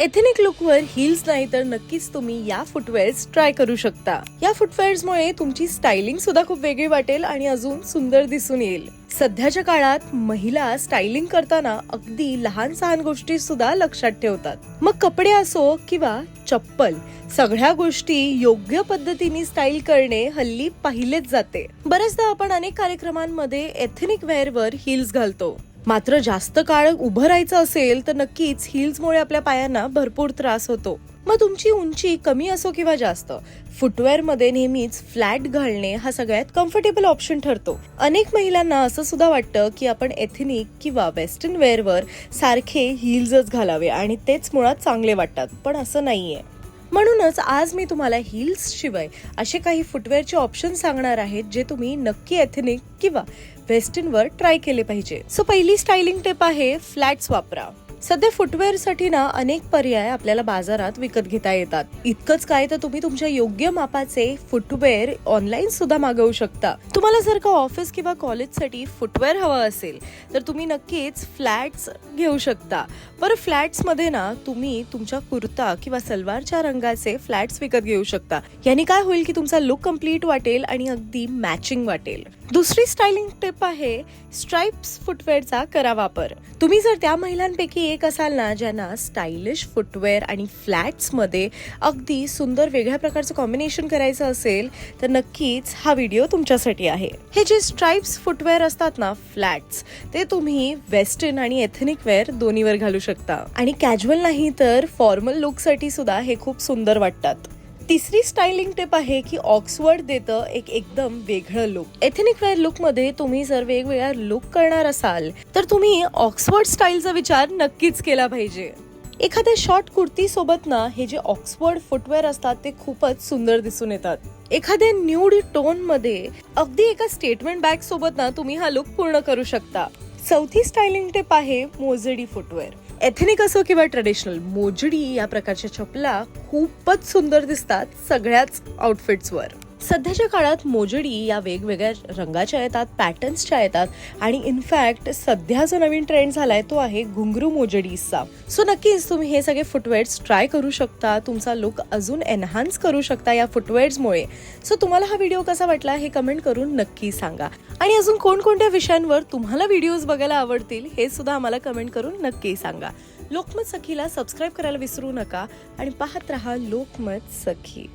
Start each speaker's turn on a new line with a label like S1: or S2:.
S1: Ethnic लुकवर hills नाही तर नक्कीच तुम्ही या फुटवेअर्स ट्राय करू शकता. या फुटवेअर्समुळे तुमची स्टायलिंग सुद्धा खूप वेगळी वाटेल आणि अजून सुंदर दिसून येईल. सध्याच्या काळात महिला स्टायलिंग करताना अगदी लहान सहान गोष्टी सुद्धा लक्षात ठेवतात. मग कपडे असो किंवा चप्पल सगळ्या गोष्टी योग्य पद्धतीने स्टाईल करणे हल्ली पाहिलेच जाते. बरेचदा आपण अनेक कार्यक्रमांमध्ये एथेनिक वेअरवर हिल्स घालतो. मात्र जास्त काळ उभं राहायचं असेल तर नक्कीच हिल्समुळे आपल्या पायांना भरपूर त्रास होतो. मग तुमची उंची कमी असो किंवा जास्त फुटवेअरमध्ये नेहमीच फ्लॅट घालणे हा सगळ्यात कम्फर्टेबल ऑप्शन ठरतो. अनेक महिलांना असं सुद्धा वाटतं की आपण एथनिक किंवा वेस्टर्न वेअरवर सारखे हिल्सच घालावे आणि तेच मुळात चांगले वाटतात पण असं नाहीये. म्हणूनच आज मी तुम्हाला हिल्स शिवाय असे काही फुटवेअरचे ऑप्शन सांगणार आहेत जे तुम्ही नक्की एथनिक किंवा वेस्टर्नवर ट्राय केले पाहिजे. सो पहिली स्टायलिंग टिप आहे फ्लॅट्स वापरा. सध्या फुटवेअरसाठी ना अनेक पर्याय आपल्याला बाजारात विकत घेता येतात. इतकंच काय तर तुम्ही तुमच्या योग्य मापाचे फुटवेअर ऑनलाईन सुद्धा मागवू शकता. तुम्हाला जर का ऑफिस किंवा कॉलेजसाठी फुटवेअर हवं असेल तर तुम्ही नक्कीच फ्लॅट्स घेऊ शकता. बरं फ्लॅट्समध्ये ना तुम्ही तुमच्या कुर्ता किंवा सलवारच्या रंगाचे फ्लॅट्स विकत घेऊ शकता. याने काय होईल की तुमचा लुक कंप्लीट वाटेल आणि अगदी मॅचिंग वाटेल. दुसरी स्टायलिंग टिप आहे स्ट्राइप्स फुटवेअरचा करा वापर तुम्ही जर त्या महिलांपैकी एक असाल ना ज्यांना स्टायलिश फुटवेअर आणि फ्लॅट्समध्ये अगदी सुंदर वेगळ्या प्रकारचं कॉम्बिनेशन करायचं असेल तर नक्कीच हा व्हिडिओ तुमच्यासाठी आहे. हे जे स्ट्राइप्स फुटवेअर असतात ना फ्लॅट्स ते तुम्ही वेस्टर्न आणि एथनिक वेअर दोन्हीवर घालू शकता. आणि कॅज्युअल नाही तर फॉर्मल लुकसाठी सुद्धा हे खूप सुंदर वाटतात. तिसरी स्टायलिंग टिप आहे की ऑक्सवर्ड देतं एक एकदम वेगळं लुक एथनिक वेअर लुकमध्ये तुम्ही जर वेगवेगळ्या लुक करणार असाल तर तुम्ही ऑक्सफर्ड स्टाईलचा विचार नक्कीच केला पाहिजे. एखाद्या शॉर्ट कुर्ती सोबत ना हे जे ऑक्सफर्ड फुटवेअर असतात ते खूपच सुंदर दिसून येतात. एखाद्या न्यूड टोनमध्ये अगदी एका स्टेटमेंट बॅग सोबत ना तुम्ही हा लुक पूर्ण करू शकता. चौथी स्टायलिंग टिप आहे मोजडी फुटवेअर एथनिक असो किंवा ट्रेडिशनल मोजडी या प्रकारच्या चपला खूपच सुंदर दिसतात सगळ्याच आउटफिट्सवर सध्याच्या काळात मोजडी या वेगवेगळ्या रंगाच्या येतात पॅटर्न्सच्या येतात आणि इनफॅक्ट सध्या जो नवीन ट्रेंड झालाय तो आहे घुंगरू मोजडीचा. सो नक्कीच तुम्ही हे सगळे फुटवेअर्स ट्राय करू शकता तुमचा लुक अजून एनहान्स करू शकता या फुटवेअर्समुळे सो तुम्हाला हा व्हिडिओ कसा वाटला हे कमेंट करून नक्की सांगा. आणि अजून कोणकोणत्या विषयांवर तुम्हाला व्हिडिओज बघायला आवडतील हे सुद्धा आम्हाला कमेंट करून नक्की सांगा. लोकमत सखीला सबस्क्राईब करायला विसरू नका आणि पाहत रहा लोकमत सखी.